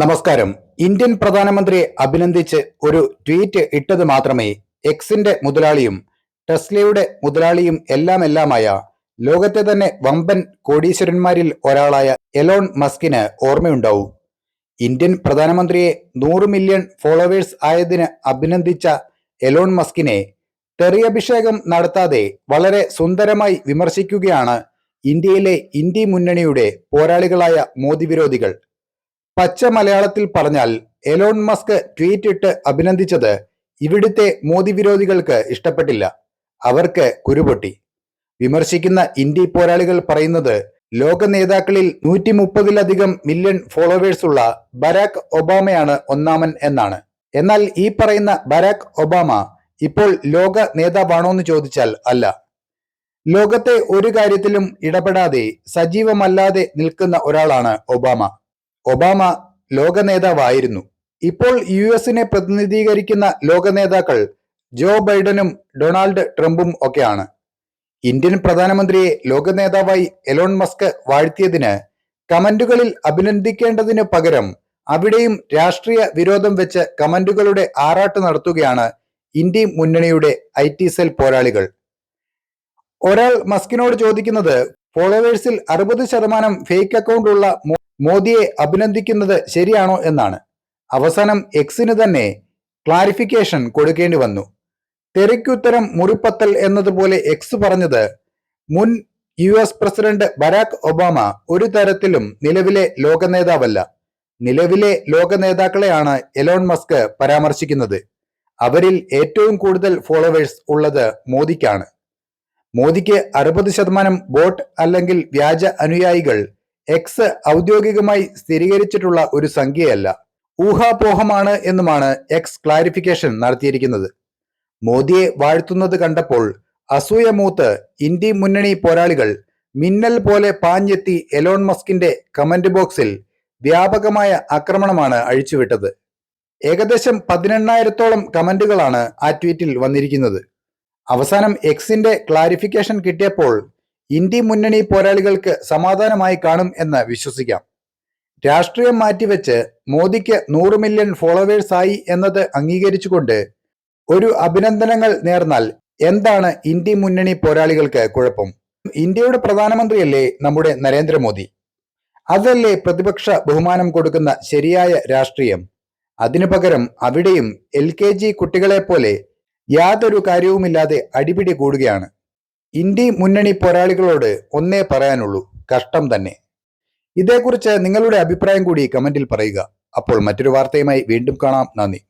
നമസ്കാരം. ഇന്ത്യൻ പ്രധാനമന്ത്രിയെ അഭിനന്ദിച്ച് ഒരു ട്വീറ്റ് ഇട്ടത് മാത്രമേ എക്സിന്റെ മുതലാളിയും ടെസ്ലയുടെ മുതലാളിയും എല്ലാം എല്ലാമായ ലോകത്തെ തന്നെ വമ്പൻ കോടീശ്വരന്മാരിൽ ഒരാളായ എലോൺ മസ്കിന് ഓർമ്മയുണ്ടാവൂ. ഇന്ത്യൻ പ്രധാനമന്ത്രിയെ നൂറ് മില്യൺ ഫോളോവേഴ്സ് ആയതിന് അഭിനന്ദിച്ച എലോൺ മസ്കിനെ തെറിയഭിഷേകം നടത്താതെ വളരെ സുന്ദരമായി വിമർശിക്കുകയാണ് ഇന്ത്യയിലെ ഇന്ത്യ മുന്നണിയുടെ പോരാളികളായ മോദി വിരോധികൾ. പച്ച മലയാളത്തിൽ പറഞ്ഞാൽ എലോൺ മസ്ക് ട്വീറ്റ് ഇട്ട് അഭിനന്ദിച്ചത് ഇവിടുത്തെ മോദി വിരോധികൾക്ക് ഇഷ്ടപ്പെട്ടില്ല. അവർക്ക് കുരുപൊട്ടി. വിമർശിക്കുന്ന ഇന്ത്യ പോരാളികൾ പറയുന്നത് ലോക നേതാക്കളിൽ നൂറ്റി മുപ്പതിലധികം മില്യൺ ഫോളോവേഴ്സ് ഉള്ള ബരാക് ഒബാമയാണ് ഒന്നാമൻ എന്നാണ്. എന്നാൽ ഈ പറയുന്ന ബരാക് ഒബാമ ഇപ്പോൾ ലോക നേതാവാണോ എന്ന് ചോദിച്ചാൽ അല്ല. ലോകത്തെ ഒരു കാര്യത്തിലും ഇടപെടാതെ സജീവമല്ലാതെ നിൽക്കുന്ന ഒരാളാണ് ഒബാമ. ഒബാമ ലോക നേതാവായിരുന്നു ഇപ്പോൾ യു എസിനെ പ്രതിനിധീകരിക്കുന്ന ലോക നേതാക്കൾ ജോ ബൈഡനും ഡൊണാൾഡ് ട്രംപും ഒക്കെയാണ്. ഇന്ത്യൻ പ്രധാനമന്ത്രിയെ ലോക നേതാവായി എലോൺ മസ്ക് വാഴ്ത്തിയതിന് കമന്റുകളിൽ അഭിനന്ദിക്കേണ്ടതിന് പകരം അവിടെയും രാഷ്ട്രീയ വിരോധം വെച്ച് കമന്റുകളുടെ ആറാട്ട് നടത്തുകയാണ് ഇന്ത്യ മുന്നണിയുടെ ഐ ടി സെൽ പോരാളികൾ. ഒരാൾ മസ്കിനോട് ചോദിക്കുന്നത് ഫോളോവേഴ്സിൽ അറുപത് ശതമാനം ഫേക്ക് അക്കൗണ്ട് ഉള്ള മോദിയെ അഭിനന്ദിക്കുന്നത് ശരിയാണോ എന്നാണ്. അവസാനം എക്സിന് തന്നെ ക്ലാരിഫിക്കേഷൻ കൊടുക്കേണ്ടി വന്നു. തെരക്കുത്തരം മുറിപ്പത്തൽ എന്നതുപോലെ എക്സ് പറഞ്ഞത് മുൻ U S president Barack Obama ഒരു തരത്തിലും നിലവിലെ ലോക നേതാവല്ല. നിലവിലെ ലോക നേതാക്കളെയാണ് എലോൺ മസ്ക് പരാമർശിക്കുന്നത്. അവരിൽ ഏറ്റവും കൂടുതൽ ഫോളോവേഴ്സ് ഉള്ളത് മോദിക്കാണ്. മോദിക്ക് അറുപത് ശതമാനം വോട്ട് അല്ലെങ്കിൽ വ്യാജ അനുയായികൾ എക്സ് ഔദ്യോഗികമായി സ്ഥിരീകരിച്ചിട്ടുള്ള ഒരു സംഖ്യയല്ല. ഊഹാപോഹമാണ് എന്നുമാണ് എക്സ് ക്ലാരിഫിക്കേഷൻ നടത്തിയിരിക്കുന്നത്. മോദിയെ വാഴ്ത്തുന്നത് കണ്ടപ്പോൾ അസൂയ മൂത്ത് ഇന്ത്യ മുന്നണി പോരാളികൾ മിന്നൽ പോലെ പാഞ്ഞെത്തി എലോൺ മസ്കിന്റെ കമന്റ് ബോക്സിൽ വ്യാപകമായ ആക്രമണമാണ് അഴിച്ചുവിട്ടത്. ഏകദേശം പതിനെണ്ണായിരത്തോളം കമന്റുകളാണ് ആ ട്വീറ്റിൽ വന്നിരിക്കുന്നത്. അവസാനം എക്സിന്റെ ക്ലാരിഫിക്കേഷൻ കിട്ടിയപ്പോൾ ഇന്ത്യ മുന്നണി പോരാളികൾക്ക് സമാധാനമായി കാണും എന്ന് വിശ്വസിക്കാം. രാഷ്ട്രീയം മാറ്റിവെച്ച് മോദിക്ക് നൂറ് മില്യൺ ഫോളോവേഴ്സ് ആയി എന്നത് അംഗീകരിച്ചുകൊണ്ട് ഒരു അഭിനന്ദനങ്ങൾ നേർന്നാൽ എന്താണ് ഇന്ത്യ മുന്നണി പോരാളികൾക്ക് കുഴപ്പം? ഇന്ത്യയുടെ പ്രധാനമന്ത്രിയല്ലേ നമ്മുടെ നരേന്ദ്രമോദി? അതല്ലേ പ്രതിപക്ഷ ബഹുമാനം കൊടുക്കുന്ന ശരിയായ രാഷ്ട്രീയം? അതിനു പകരം അവിടെയും എൽ കെ ജി കുട്ടികളെ പോലെ യാതൊരു കാര്യവുമില്ലാതെ അടിപിടി കൂടുകയാണ്. ഇന്ത്യ മുന്നണി പോരാളികളോട് ഒന്നേ പറയാനുള്ളൂ കഷ്ടം തന്നെ. ഇതേക്കുറിച്ച് നിങ്ങളുടെ അഭിപ്രായം കൂടി കമന്റിൽ പറയുക. അപ്പോൾ മറ്റൊരു വാർത്തയുമായി വീണ്ടും കാണാം. നന്ദി.